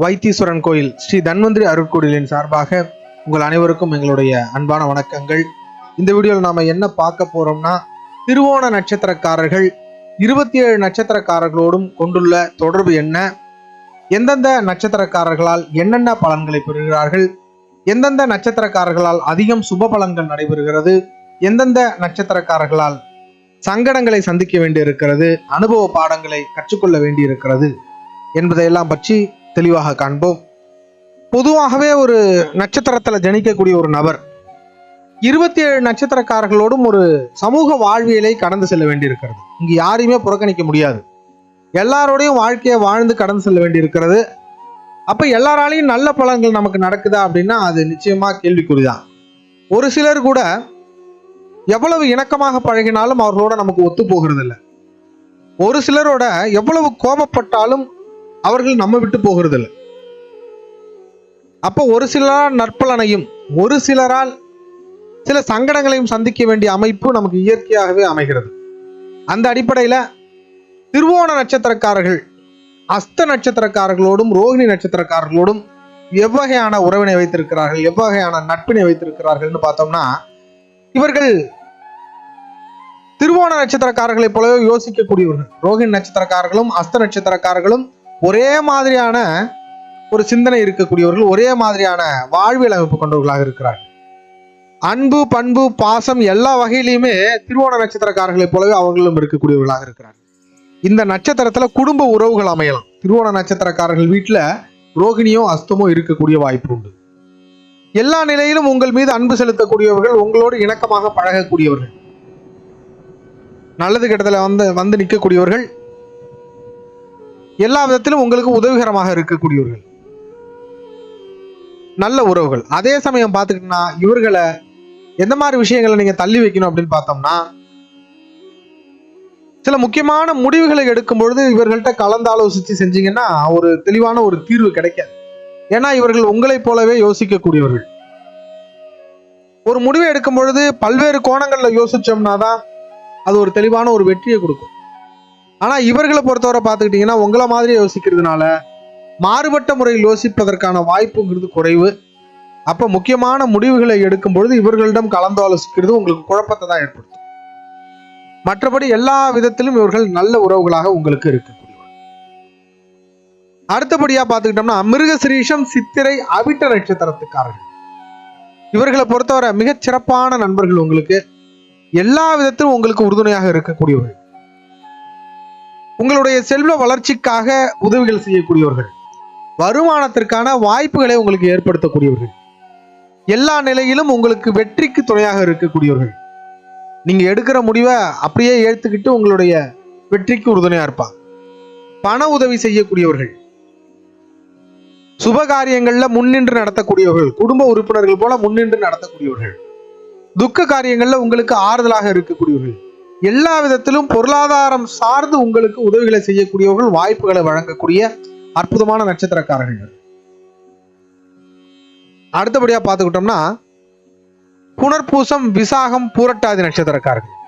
வைத்தீஸ்வரன் கோயில் ஸ்ரீ தன்வந்திரி அருட்கோயிலின் சார்பாக உங்கள் அனைவருக்கும் எங்களுடைய அன்பான வணக்கங்கள். இந்த வீடியோவில் நாம் என்ன பார்க்க போறோம்னா திருவோண நட்சத்திரக்காரர்கள் இருபத்தி ஏழு நட்சத்திரக்காரர்களோடும் கொண்டுள்ள தொடர்பு என்ன? எந்தெந்த நட்சத்திரக்காரர்களால் என்னென்ன பலன்களை பெறுகிறார்கள்? எந்தெந்த நட்சத்திரக்காரர்களால் அதிகம் சுப பலன்கள் நடைபெறுகிறது? எந்தெந்த நட்சத்திரக்காரர்களால் சங்கடங்களை சந்திக்க வேண்டியிருக்கிறது? அனுபவ பாடங்களை கற்றுக்கொள்ள வேண்டியிருக்கிறது? என்பதையெல்லாம் பற்றி தெளிவாக காண்போம். பொதுவாகவே ஒரு நட்சத்திரத்தில் ஜனிக்கக்கூடிய ஒரு நபர் இருபத்தி ஏழு நட்சத்திரக்காரர்களோடும் ஒரு சமூக வாழ்வியலை கடந்து செல்ல வேண்டியிருக்கிறது. இங்கு யாரையுமே புறக்கணிக்க முடியாது. எல்லாரோடையும் வாழ்க்கையை வாழ்ந்து கடந்து செல்ல வேண்டியிருக்கிறது. அப்போ எல்லாராலையும் நல்ல பலன்கள் நமக்கு நடக்குதா அப்படின்னா அது நிச்சயமாக கேள்விக்குறிதான். ஒரு சிலர் கூட எவ்வளவு இணக்கமாக பழகினாலும் அவர்களோட நமக்கு ஒத்து போகிறதில்ல ஒரு சிலரோட எவ்வளவு கோபப்பட்டாலும் அவர்கள் நம்ம விட்டு போகிறதில்ல. அப்போ ஒரு சிலரால் நற்பலனையும் ஒரு சிலரால் சில சங்கடங்களையும் சந்திக்க வேண்டிய அமைப்பு நமக்கு இயற்கையாகவே அமைகிறது. அந்த அடிப்படையில திருவோண நட்சத்திரக்காரர்கள் அஸ்த நட்சத்திரக்காரர்களோடும் ரோகிணி நட்சத்திரக்காரர்களோடும் எவ்வகையான உறவினை வைத்திருக்கிறார்கள் எவ்வகையான நட்பினை வைத்திருக்கிறார்கள்னு பார்த்தோம்னா இவர்கள் திருவோண நட்சத்திரக்காரர்களைப் போலவே யோசிக்கக்கூடியவர்கள். ரோகிணி நட்சத்திரக்காரர்களும் அஸ்த நட்சத்திரக்காரர்களும் ஒரே மாதிரியான ஒரு சிந்தனை இருக்கக்கூடியவர்கள் ஒரே மாதிரியான வாழ்வியல் அமைப்பு கொண்டவர்களாக இருக்கிறார்கள். அன்பு பண்பு பாசம் எல்லா வகையிலையுமே திருவோண நட்சத்திரக்காரர்களைப் போலவே அவர்களும் இருக்கக்கூடியவர்களாக இருக்கிறார்கள். இந்த நட்சத்திரத்துல குடும்ப உறவுகள் அமையலாம். திருவோண நட்சத்திரக்காரர்கள் வீட்டில் ரோகிணியோ அஸ்தமோ இருக்கக்கூடிய வாய்ப்பு உண்டு. எல்லா நிலையிலும் உங்கள் மீது அன்பு செலுத்தக்கூடியவர்கள் உங்களோடு இணக்கமாக பழகக்கூடியவர்கள். நல்லது கெட்டதில் வந்து வந்து நிற்கக்கூடியவர்கள் எல்லா விதத்திலும் உங்களுக்கு உதவிகரமாக இருக்கக்கூடியவர்கள். நல்ல உறவுகள். அதே சமயம் பார்த்துக்கிட்டோம்னா இவர்களை எந்த மாதிரி விஷயங்களை நீங்க தள்ளி வைக்கணும் அப்படின்னு பார்த்தோம்னா சில முக்கியமான முடிவுகளை எடுக்கும் பொழுது இவர்கள்ட்ட கலந்து ஆலோசித்து செஞ்சீங்கன்னா ஒரு தெளிவான ஒரு தீர்வு கிடைக்காது. ஏன்னா இவர்கள் உங்களைப் போலவே யோசிக்கக்கூடியவர்கள். ஒரு முடிவை எடுக்கும் பொழுது பல்வேறு கோணங்கள்ல யோசிச்சோம்னா தான் அது ஒரு தெளிவான ஒரு வெற்றியை கொடுக்கும். ஆனால் இவர்களை பொறுத்தவரை பார்த்துக்கிட்டிங்கன்னா உங்களை மாதிரி யோசிக்கிறதுனால மாறுபட்ட முறையில் யோசிப்பதற்கான வாய்ப்புங்கிறது குறைவு. அப்போ முக்கியமான முடிவுகளை எடுக்கும் பொழுது இவர்களிடம் கலந்து ஆலோசிக்கிறது உங்களுக்கு குழப்பத்தை தான் ஏற்படுத்தும். மற்றபடி எல்லா விதத்திலும் இவர்கள் நல்ல உறவுகளாக உங்களுக்கு இருக்கக்கூடியவர் அடுத்தபடியாக பார்த்துக்கிட்டோம்னா மிருகசிரீஷம் சித்திரை அவிட்ட நட்சத்திரத்துக்காரர்கள். இவர்களை பொறுத்தவரை மிகச் சிறப்பான நண்பர்கள் உங்களுக்கு. எல்லா விதத்திலும் உங்களுக்கு உறுதுணையாக இருக்கக்கூடியவர்கள். உங்களுடைய செல்வ வளர்ச்சிக்காக உதவிகள் செய்யக்கூடியவர்கள். வருமானத்திற்கான வாய்ப்புகளை உங்களுக்கு ஏற்படுத்தக்கூடியவர்கள். எல்லா நிலையிலும் உங்களுக்கு வெற்றிக்கு துணையாக இருக்கக்கூடியவர்கள். நீங்க எடுக்கிற முடிவை அப்படியே ஏற்றுக்கிட்டு உங்களுடைய வெற்றிக்கு உறுதுணையா இருப்பாங்க. பண உதவி செய்யக்கூடியவர்கள். சுபகாரியங்களில் முன்னின்று நடத்தக்கூடியவர்கள். குடும்ப உறுப்பினர்கள் போல முன்னின்று நடத்தக்கூடியவர்கள். துக்க காரியங்கள்ல உங்களுக்கு ஆறுதலாக இருக்கக்கூடியவர்கள். எல்லா விதத்திலும் பொருளாதாரம் சார்ந்து உங்களுக்கு உதவிகளை செய்யக்கூடியவர்கள் வாய்ப்புகளை வழங்கக்கூடிய அற்புதமான நட்சத்திரக்காரர்கள். அடுத்தபடியா பார்த்துக்கிட்டோம்னா புனர்பூசம் விசாகம் பூரட்டாதி நட்சத்திரக்காரர்கள்.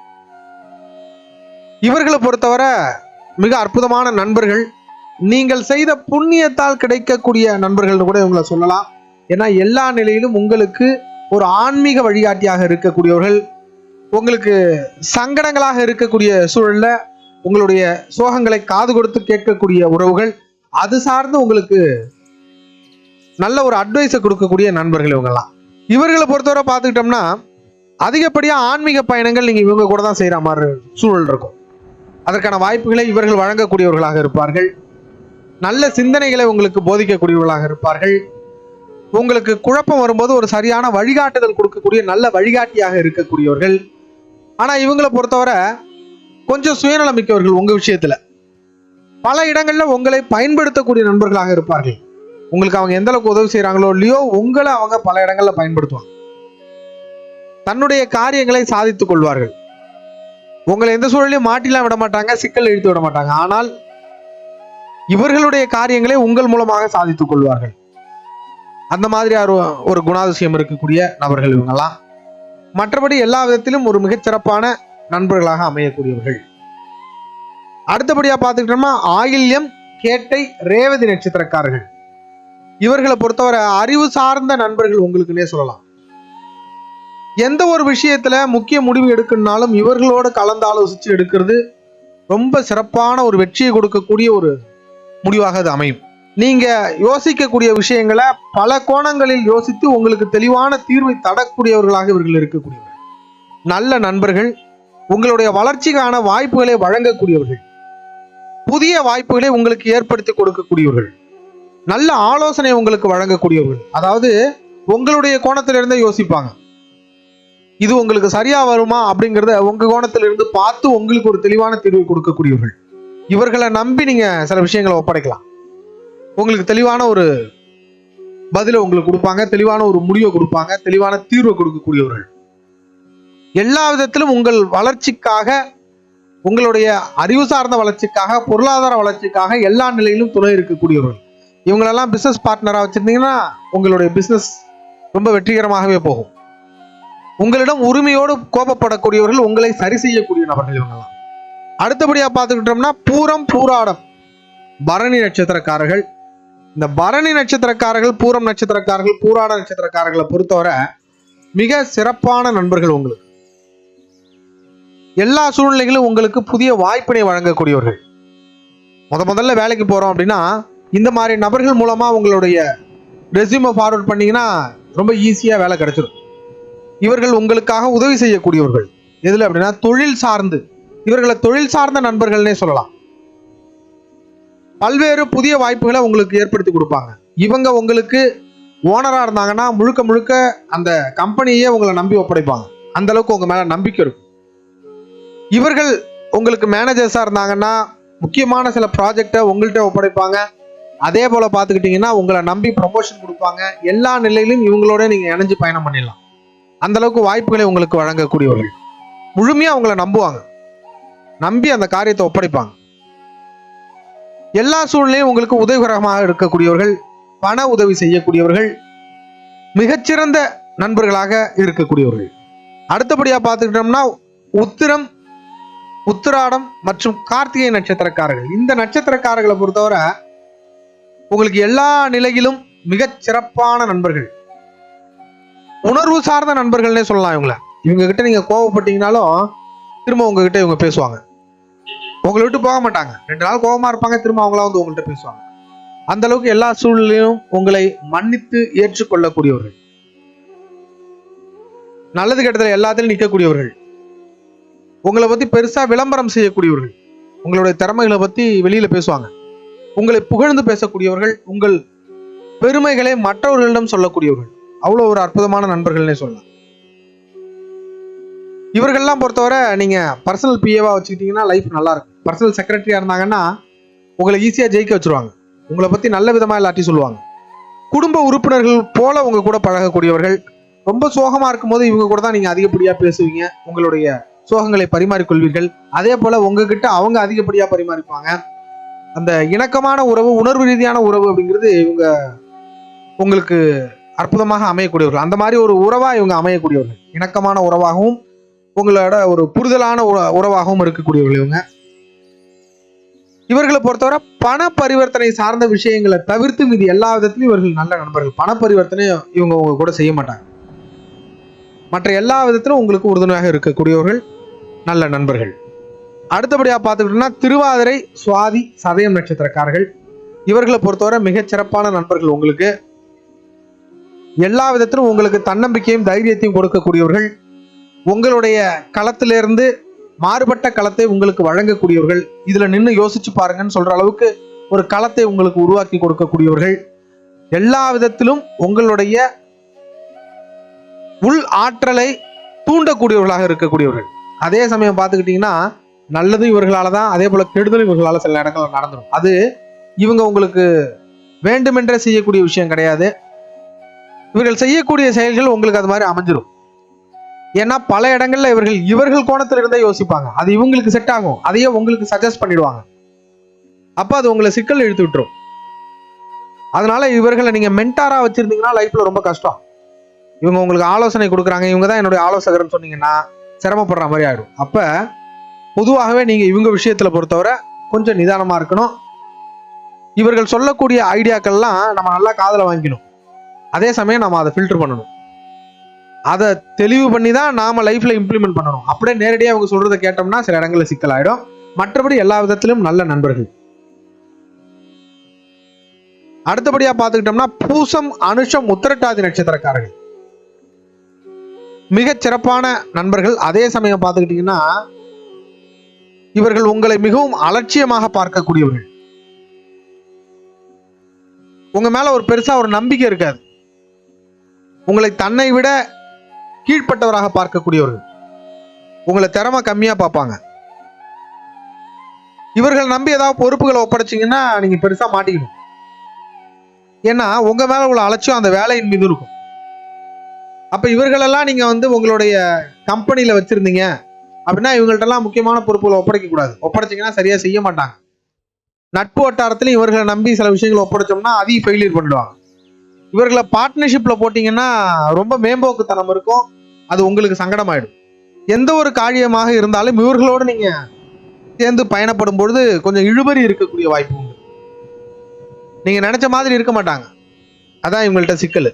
இவர்களை பொறுத்தவரை மிக அற்புதமான நண்பர்கள். நீங்கள் செய்த புண்ணியத்தால் கிடைக்கக்கூடிய நண்பர்கள்னு கூட இவங்களை சொல்லலாம். ஏன்னா எல்லா நிலையிலும் உங்களுக்கு ஒரு ஆன்மீக வழிகாட்டியாக இருக்கக்கூடியவர்கள் உங்களுக்கு சங்கடங்களாக இருக்கக்கூடிய சூழல்ல உங்களுடைய சோகங்களை காது கொடுத்து கேட்கக்கூடிய உறவுகள் அது சார்ந்து உங்களுக்கு நல்ல ஒரு அட்வைஸை கொடுக்கக்கூடிய நண்பர்கள் இவங்கெல்லாம். இவர்களை பொறுத்தவரை பார்த்துக்கிட்டோம்னா அதிகப்படியாக ஆன்மீக பயணங்கள் நீங்கள் இவங்க கூட தான் செய்கிற மாதிரி சூழல் இருக்கும். அதற்கான வாய்ப்புகளை இவர்கள் வழங்கக்கூடியவர்களாக இருப்பார்கள். நல்ல சிந்தனைகளை உங்களுக்கு போதிக்கக்கூடியவர்களாக இருப்பார்கள். உங்களுக்கு குழப்பம் வரும்போது ஒரு சரியான வழிகாட்டுதல் கொடுக்கக்கூடிய நல்ல வழிகாட்டியாக இருக்கக்கூடியவர்கள். ஆனால் இவங்களை பொறுத்தவரை கொஞ்சம் சுயநலமிக்கவர்கள் உங்கள் விஷயத்தில். பல இடங்களில் உங்களை பயன்படுத்தக்கூடிய நண்பர்களாக இருப்பார்கள். உங்களுக்கு அவங்க எந்த அளவுக்கு உதவி செய்கிறாங்களோ இல்லையோ உங்களை அவங்க பல இடங்களில் பயன்படுத்துவாங்க. தன்னுடைய காரியங்களை சாதித்துக் கொள்வார்கள். உங்களை எந்த சூழலையும் மாட்டிலாம் விட மாட்டாங்க சிக்கல் இழுத்து விட மாட்டாங்க. ஆனால் இவர்களுடைய காரியங்களை உங்கள் மூலமாக சாதித்துக் கொள்வார்கள். அந்த மாதிரி ஒரு குணாதிசயம் இருக்கக்கூடிய நபர்கள் இவங்கெல்லாம் மற்றபடி எல்லா விதத்திலும் ஒரு மிகச்சிறப்பான நண்பர்களாக அமையக்கூடியவர்கள். அடுத்தபடியா பார்த்துக்கிட்டோம்னா ஆயில்யம் கேட்டை ரேவதி நட்சத்திரக்காரர்கள். இவர்களை பொறுத்தவரை அறிவு சார்ந்த நண்பர்கள் உங்களுக்குன்னே சொல்லலாம். எந்த ஒரு விஷயத்துல முக்கிய முடிவு எடுக்கணும்னாலும் இவர்களோட கலந்து ஆலோசிச்சு எடுக்கிறது ரொம்ப சிறப்பான ஒரு வெற்றியை கொடுக்கக்கூடிய ஒரு முடிவாக அது அமையும். நீங்க யோசிக்கக்கூடிய விஷயங்களை பல கோணங்களில் யோசித்து உங்களுக்கு தெளிவான தீர்வை தடக்கூடியவர்களாக இவர்கள் இருக்கக்கூடியவர்கள். நல்ல நண்பர்கள் உங்களுடைய வளர்ச்சிக்கான வாய்ப்புகளை வழங்கக்கூடியவர்கள் புதிய வாய்ப்புகளை உங்களுக்கு ஏற்படுத்தி கொடுக்கக்கூடியவர்கள் நல்ல ஆலோசனை உங்களுக்கு வழங்கக்கூடியவர்கள். அதாவது உங்களுடைய கோணத்திலிருந்தே யோசிப்பாங்க. இது உங்களுக்கு சரியா வருமா அப்படிங்கிறத உங்க கோணத்திலிருந்து பார்த்து உங்களுக்கு ஒரு தெளிவான தீர்வை கொடுக்கக்கூடியவர்கள். இவர்களை நம்பி நீங்க சில விஷயங்களை ஒப்படைக்கலாம். உங்களுக்கு தெளிவான ஒரு பதிலை உங்களுக்கு கொடுப்பாங்க தெளிவான ஒரு முடிவை கொடுப்பாங்க தெளிவான தீர்வை கொடுக்கக்கூடியவர்கள். எல்லா விதத்திலும் உங்கள் வளர்ச்சிக்காக உங்களுடைய அறிவு சார்ந்த வளர்ச்சிக்காக பொருளாதார வளர்ச்சிக்காக எல்லா நிலையிலும் துணை இருக்கக்கூடியவர்கள். இவங்களெல்லாம் பிசினஸ் பார்ட்னராக வச்சுருந்தீங்கன்னா உங்களுடைய பிஸ்னஸ் ரொம்ப வெற்றிகரமாகவே போகும். உங்களிடம் உரிமையோடு கோபப்படக்கூடியவர்கள் உங்களை சரி செய்யக்கூடிய நபர்கள் இவங்கெல்லாம். அடுத்தபடியாக பார்த்துக்கிட்டோம்னா பூரம் பூராடம். பரணி நட்சத்திரக்காரர்கள் இந்த பரணி நட்சத்திரக்காரர்கள் பூரம் நட்சத்திரக்காரர்கள் பூராட நட்சத்திரக்காரர்களை பொறுத்தவரை மிக சிறப்பான நண்பர்கள் உங்களுக்கு. எல்லா சூழ்நிலைகளும் உங்களுக்கு புதிய வாய்ப்பினை வழங்கக்கூடியவர்கள். முத முதல்ல வேலைக்கு போறோம் அப்படின்னா இந்த மாதிரி நபர்கள் மூலமா உங்களுடைய ரெஸ்யூமை ஃபார்வர்ட் பண்ணீங்கன்னா ரொம்ப ஈஸியா வேலை கிடைச்சிடும் இவர்கள் உங்களுக்காக உதவி செய்யக்கூடியவர்கள். எதுல அப்படின்னா தொழில் சார்ந்து. இவர்களை தொழில் சார்ந்த நண்பர்கள்னே சொல்லலாம். பல்வேறு புதிய வாய்ப்புகளை உங்களுக்கு ஏற்படுத்தி கொடுப்பாங்க. இவங்க உங்களுக்கு ஓனராக இருந்தாங்கன்னா முழுக்க முழுக்க அந்த கம்பெனியே உங்களை நம்பி ஒப்படைப்பாங்க. அந்த அளவுக்கு மேலே நம்பிக்கை இருக்கும். இவர்கள் உங்களுக்கு மேனேஜர்ஸாக இருந்தாங்கன்னா முக்கியமான சில ப்ராஜெக்டை உங்கள்கிட்ட ஒப்படைப்பாங்க. அதே போல் பார்த்துக்கிட்டிங்கன்னா உங்களை நம்பி ப்ரொமோஷன் கொடுப்பாங்க. எல்லா நிலையிலும் இவங்களோட நீங்கள் இணைஞ்சு பயணம் பண்ணிடலாம். அந்த அளவுக்கு வாய்ப்புகளை உங்களுக்கு வழங்கக்கூடியவர்கள். முழுமையாக அவங்கள நம்புவாங்க. நம்பி அந்த காரியத்தை ஒப்படைப்பாங்க. எல்லா சூழ்நிலையும் உங்களுக்கு உதவிகரமாக இருக்கக்கூடியவர்கள் பண உதவி செய்யக்கூடியவர்கள் மிகச்சிறந்த நண்பர்களாக இருக்கக்கூடியவர்கள். அடுத்தபடியாக பார்த்துக்கிட்டோம்னா உத்திரம் உத்திராடம் மற்றும் கார்த்திகை நட்சத்திரக்காரர்கள். இந்த நட்சத்திரக்காரர்களை பொறுத்தவரை உங்களுக்கு எல்லா நிலையிலும் மிகச் சிறப்பான நண்பர்கள். உணர்வு சார்ந்த நண்பர்கள்னே சொல்லலாம் இவங்கள. இவங்க கிட்ட நீங்க கோவப்பட்டீங்கனாலும் திரும்ப உங்ககிட்ட இவங்க பேசுவாங்க. உங்களை விட்டு போக மாட்டாங்க. ரெண்டு நாள் கோவமா இருப்பாங்க திரும்ப அவங்களா வந்து உங்கள்கிட்ட பேசுவாங்க. அந்த அளவுக்கு எல்லா சூழ்நிலையும் உங்களை மன்னித்து ஏற்றுக்கொள்ளக்கூடியவர்கள். நல்லது கெட்டதில் எல்லாத்திலும் நிற்கக்கூடியவர்கள். உங்களை பத்தி பெருசா விளம்பரம் செய்யக்கூடியவர்கள். உங்களுடைய திறமைகளை பத்தி வெளியில பேசுவாங்க. உங்களை புகழ்ந்து பேசக்கூடியவர்கள் உங்கள் பெருமைகளை மற்றவர்களிடம் சொல்லக்கூடியவர்கள். அவ்வளோ ஒரு அற்புதமான நண்பர்கள்னே சொல்லலாம். இவர்கள்லாம் பொறுத்தவரை நீங்க பர்சனல் பிஏவாக வச்சுக்கிட்டீங்கன்னா லைஃப் நல்லா இருக்கும். பர்சனல் செக்ரட்டரியாக இருந்தாங்கன்னா உங்களை ஈஸியாக ஜெயிக்க வச்சுருவாங்க. உங்களை பற்றி நல்ல விதமாக எல்லாத்தையும் சொல்லுவாங்க. குடும்ப உறுப்பினர்கள் போல உங்க கூட பழகக்கூடியவர்கள் ரொம்ப சோகமாக இருக்கும்போது இவங்க கூட தான் நீங்கள் அதிகப்படியாக பேசுவீங்க. உங்களுடைய சோகங்களை பரிமாறிக்கொள்வீர்கள். அதே போல் உங்ககிட்ட அவங்க அதிகப்படியாக பரிமாறிப்பாங்க. அந்த இணக்கமான உறவு உணர்வு ரீதியான உறவு அப்படிங்கிறது இவங்க உங்களுக்கு அற்புதமாக அமையக்கூடியவர்கள். அந்த மாதிரி ஒரு உறவாக இவங்க அமையக்கூடியவர்கள். இணக்கமான உறவாகவும் உங்களோட ஒரு புரிதலான உற- உறவாகவும் இருக்கக்கூடியவர்கள் இவங்க. இவர்களை பொறுத்தவரை பண பரிவர்த்தனை சார்ந்த விஷயங்களை தவிர்த்து மீது எல்லா விதத்திலும் இவர்கள் நல்ல நண்பர்கள். பண பரிவர்த்தனை இவங்க உங்க கூட செய்ய மாட்டாங்க. மற்ற எல்லா விதத்திலும் உங்களுக்கு உறுதுணையாக இருக்கக்கூடியவர்கள் நல்ல நண்பர்கள். அடுத்தபடியாக பார்த்துக்கிட்டோம்னா திருவாதிரை சுவாதி சதயம் நட்சத்திரக்காரர்கள். இவர்களை பொறுத்தவரை மிகச்சிறப்பான நண்பர்கள் உங்களுக்கு. எல்லா விதத்திலும் உங்களுக்கு தன்னம்பிக்கையும் தைரியத்தையும் கொடுக்கக்கூடியவர்கள். உங்களுடைய களத்திலிருந்து மாறுபட்ட களத்தை உங்களுக்கு வழங்கக்கூடியவர்கள் இதுல நின்று யோசிச்சு பாருங்கன்னு சொல்ற அளவுக்கு ஒரு களத்தை உங்களுக்கு உருவாக்கி கொடுக்கக்கூடியவர்கள். எல்லா விதத்திலும் உங்களுடைய உள் ஆற்றலை தூண்டக்கூடியவர்களாக இருக்கக்கூடியவர்கள். அதே சமயம் பார்த்துக்கிட்டிங்கன்னா நல்லதும் இவர்களால தான் அதே போல கெடுதலும் இவர்களால சில இடங்கள் நடந்துடும் அது இவங்க உங்களுக்கு வேண்டுமென்றே செய்யக்கூடிய விஷயம் கிடையாது. இவர்கள் செய்யக்கூடிய செயல்கள் உங்களுக்கு அது மாதிரி அமைஞ்சிரும். ஏன்னா பல இடங்கள்ல இவர்கள் இவர்கள் கோணத்துல இருந்தே யோசிப்பாங்க. அது இவங்களுக்கு செட் ஆகும். அதையே உங்களுக்கு சஜஸ்ட் பண்ணிடுவாங்க. அப்ப அது உங்களை சிக்கல் இழுத்து விட்டுரும். அதனால இவர்களை நீங்க மென்டாரா வச்சிருந்தீங்கன்னா லைஃப்ல ரொம்ப கஷ்டம். இவங்க உங்களுக்கு ஆலோசனை கொடுக்குறாங்க. இவங்க தான் என்னுடைய ஆலோசகர்னு சொன்னீங்கன்னா சிரமப்படுற மாதிரி ஆயிடும். அப்ப பொதுவாகவே நீங்க இவங்க விஷயத்துல பொறுத்தவரை கொஞ்சம் நிதானமா இருக்கணும். இவர்கள் சொல்லக்கூடிய ஐடியாக்கள்லாம் நம்ம நல்லா காதில் வாங்கிக்கணும். அதே சமயம் நம்ம அதை ஃபில்டர் பண்ணணும். அதை தெளிவு பண்ணி தான் நாம லைஃப்ல இம்ப்ளிமெண்ட் பண்ணணும். அப்படியே நேரடியாக அவங்க சொல்றதை கேட்டோம்னா சில இடங்களில் சிக்கலாயிடும் மற்றபடி எல்லா விதத்திலும் நல்ல நண்பர்கள். அடுத்தபடியா பார்த்துக்கிட்டோம்னா பூசம் அனுஷம் உத்திரட்டாதி நட்சத்திரக்காரர்கள். மிக சிறப்பான நண்பர்கள். அதே சமயம் பார்த்துக்கிட்டீங்கன்னா இவர்கள் உங்களை மிகவும் அலட்சியமாக பார்க்கக்கூடியவர்கள். உங்க மேல ஒரு பெருசா ஒரு நம்பிக்கை இருக்காது. உங்களை தன்னை விட கீழ்ப்பட்டவராக பார்க்கக்கூடியவர்கள். உங்களை திறமை கம்மியாக பார்ப்பாங்க. இவர்கள் நம்பி ஏதாவது பொறுப்புகளை ஒப்படைச்சிங்கன்னா நீங்கள் பெருசாக மாட்டிக்கணும். ஏன்னா உங்கள் மேலே உள்ள அலட்சியம் அந்த வேலையின் மீது இருக்கும். அப்போ இவர்களெல்லாம் நீங்கள் வந்து உங்களுடைய கம்பெனியில் வச்சிருந்தீங்க. அப்படின்னா இவங்கள்ட்டெல்லாம் முக்கியமான பொறுப்புகளை ஒப்படைக்கக்கூடாது. ஒப்படைச்சிங்கன்னா சரியாக செய்ய மாட்டாங்க. நட்பு வட்டாரத்திலும் இவர்களை நம்பி சில விஷயங்களை ஒப்படைச்சோம்னா அதையும் ஃபெயிலியர் பண்ணிடுவாங்க. இவர்களை பார்ட்னர்ஷிப்பில் போட்டிங்கன்னா ரொம்ப மேம்போக்குத்தனம் இருக்கும். அது உங்களுக்கு சங்கடமாயிடும். எந்த ஒரு காரியமாக இருந்தாலும் இவர்களோடு நீங்கள் சேர்ந்து பயணப்படும் பொழுது கொஞ்சம் இழுபறி இருக்கக்கூடிய வாய்ப்பு உண்டு. நீங்கள் நினச்ச மாதிரி இருக்க மாட்டாங்க. அதான் இவங்கள்ட்ட சிக்கல்.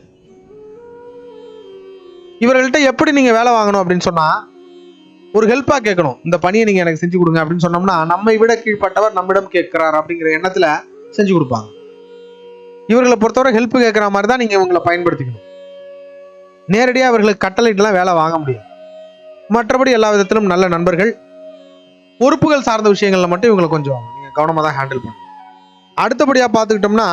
இவர்கள்ட்ட எப்படி நீங்கள் வேலை வாங்கணும் அப்படின்னு சொன்னால் ஒரு ஹெல்ப்பாக கேட்கணும். இந்த பணியை நீங்கள் எனக்கு செஞ்சு கொடுங்க அப்படின்னு சொன்னோம்னா நம்மை விட கீழ்ப்பட்டவர் நம்மிடம் கேட்குறார் அப்படிங்கிற எண்ணத்தில் செஞ்சு கொடுப்பாங்க. இவர்களை பொறுத்தவரை ஹெல்ப் கேட்குற மாதிரி தான் நீங்கள் இவங்களை பயன்படுத்திக்கணும். நேரடியாக அவர்களுக்கு கட்டளைட்டுலாம் வேலை வாங்க முடியாது. மற்றபடி எல்லா விதத்திலும் நல்ல நண்பர்கள் பொறுப்புகள் சார்ந்த விஷயங்களில் மட்டும் இவங்களை கொஞ்சம் நீங்கள் கவனமாக தான் ஹேண்டில் பண்ணணும் அடுத்தபடியாக பார்த்துக்கிட்டோம்னா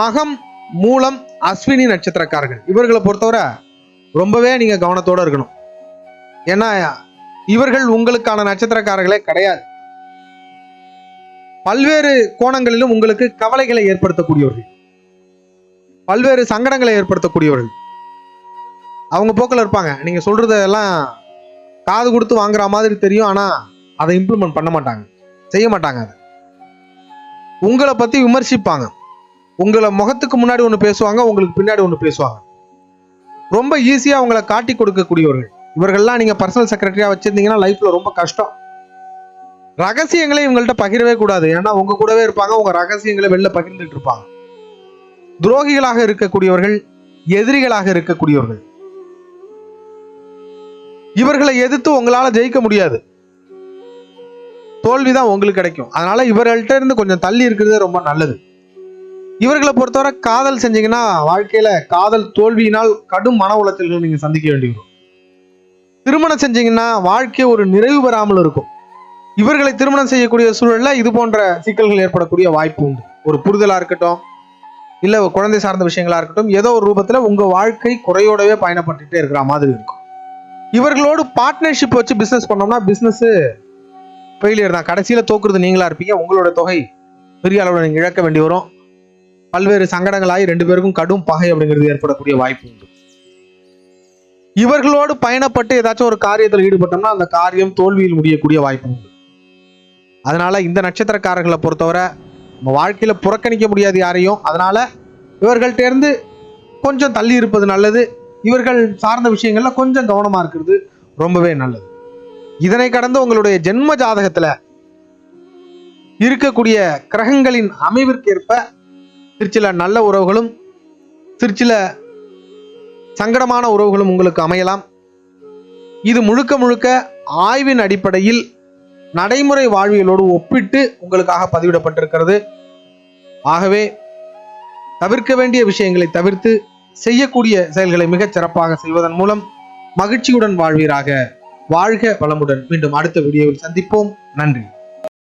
மகம் மூலம் அஸ்வினி நட்சத்திரக்காரர்கள். இவர்களை பொறுத்தவரை ரொம்பவே நீங்கள் கவனத்தோடு இருக்கணும். ஏன்னா இவர்கள் உங்களுக்கான நட்சத்திரக்காரர்களே கிடையாது. பல்வேறு கோணங்களிலும் உங்களுக்கு கவலைகளை ஏற்படுத்தக்கூடியவர்கள். பல்வேறு சங்கடங்களை ஏற்படுத்தக்கூடியவர்கள். அவங்க போக்கில் இருப்பாங்க. நீங்கள் சொல்கிறதெல்லாம் காது கொடுத்து வாங்குற மாதிரி தெரியும். ஆனால் அதை இம்ப்ளிமெண்ட் பண்ண மாட்டாங்க. செய்ய மாட்டாங்க அதை. உங்களை பற்றி விமர்சிப்பாங்க. உங்களை முகத்துக்கு முன்னாடி ஒன்று பேசுவாங்க உங்களுக்கு பின்னாடி ஒன்று பேசுவாங்க. ரொம்ப ஈஸியாக அவங்கள காட்டி கொடுக்கக்கூடியவர்கள். இவர்கள்லாம் நீங்கள் பர்சனல் செக்ரட்டரியாக வச்சிருந்தீங்கன்னா லைஃப்ல ரொம்ப கஷ்டம். ரகசியங்களை இவங்கள்ட்ட பகிரவே கூடாது. ஏன்னா உங்க கூடவே இருப்பாங்க உங்க ரகசியங்களை வெளில பகிர்ந்துட்டு இருப்பாங்க. துரோகிகளாக இருக்கக்கூடியவர்கள் எதிரிகளாக இருக்கக்கூடியவர்கள். இவர்களை எதிர்த்து உங்களால ஜெயிக்க முடியாது. தோல்விதான் உங்களுக்கு கிடைக்கும். அதனால இவர்கள்ட்ட இருந்து கொஞ்சம் தள்ளி இருக்கிறது ரொம்ப நல்லது. இவர்களை பொறுத்தவரை காதல் செஞ்சீங்கன்னா வாழ்க்கையில காதல் தோல்வியினால் கடும் மன உளைச்சல்கள் நீங்க சந்திக்க வேண்டி வரும் திருமணம் செஞ்சீங்கன்னா வாழ்க்கை ஒரு நிறைவு பெறாமல் இருக்கும். இவர்களை திருமணம் செய்யக்கூடிய சூழல்ல இது போன்ற சிக்கல்கள் ஏற்படக்கூடிய வாய்ப்பு உண்டு. ஒரு புரிதலா இருக்கட்டும் இல்ல குழந்தை சார்ந்த விஷயங்களா இருக்கட்டும் ஏதோ ஒரு ரூபத்துல உங்க வாழ்க்கை குறையோடவே பயணப்பட்டுட்டே இருக்கிற மாதிரி இருக்கும். இவர்களோடு பார்ட்னர்ஷிப் வச்சு பிசினஸ் பண்ணோம்னா பிசினஸ் ஃபெயிலியர் தான். கடைசியில தோக்குறது நீங்களா இருப்பீங்க. உங்களோட தொகை பெரிய அளவில் நீங்க இழக்க வேண்டி வரும். பல்வேறு சங்கடங்களாகி ரெண்டு பேருக்கும் கடும் பகை அப்படிங்கிறது ஏற்படக்கூடிய வாய்ப்பு உண்டு. இவர்களோடு பயணப்பட்டு ஏதாச்சும் ஒரு காரியத்தில் ஈடுபட்டோம்னா அந்த காரியம் தோல்வியில் முடியக்கூடிய வாய்ப்பு உண்டு. அதனால இந்த நட்சத்திரக்காரர்களை பொறுத்தவரை நம்ம வாழ்க்கையில் புறக்கணிக்க முடியாது யாரையும். அதனால இவர்கள்ட்ட இருந்து கொஞ்சம் தள்ளி இருப்பது நல்லது. இவர்கள் சார்ந்த விஷயங்கள்ல கொஞ்சம் கவனமா இருக்கிறது ரொம்பவே நல்லது. இதனை கடந்து உங்களுடைய ஜென்ம ஜாதகத்துல இருக்கக்கூடிய கிரகங்களின் அமைவிற்கேற்ப திருச்சில நல்ல உறவுகளும் சிற்சில சங்கடமான உறவுகளும் உங்களுக்கு அமையலாம். இது முழுக்க முழுக்க ஆய்வின் அடிப்படையில் நடைமுறை வாழ்வியலோடு ஒப்பிட்டு உங்களுக்காக பதிவிடப்பட்டிருக்கிறது. ஆகவே தவிர்க்க வேண்டிய விஷயங்களை தவிர்த்து செய்யக்கூடிய செயல்களை மிகச் சிறப்பாக செய்வதன் மூலம் மகிழ்ச்சியுடன் வாழ்வீராக. வாழ்க வளமுடன். மீண்டும் அடுத்த வீடியோவில் சந்திப்போம். நன்றி.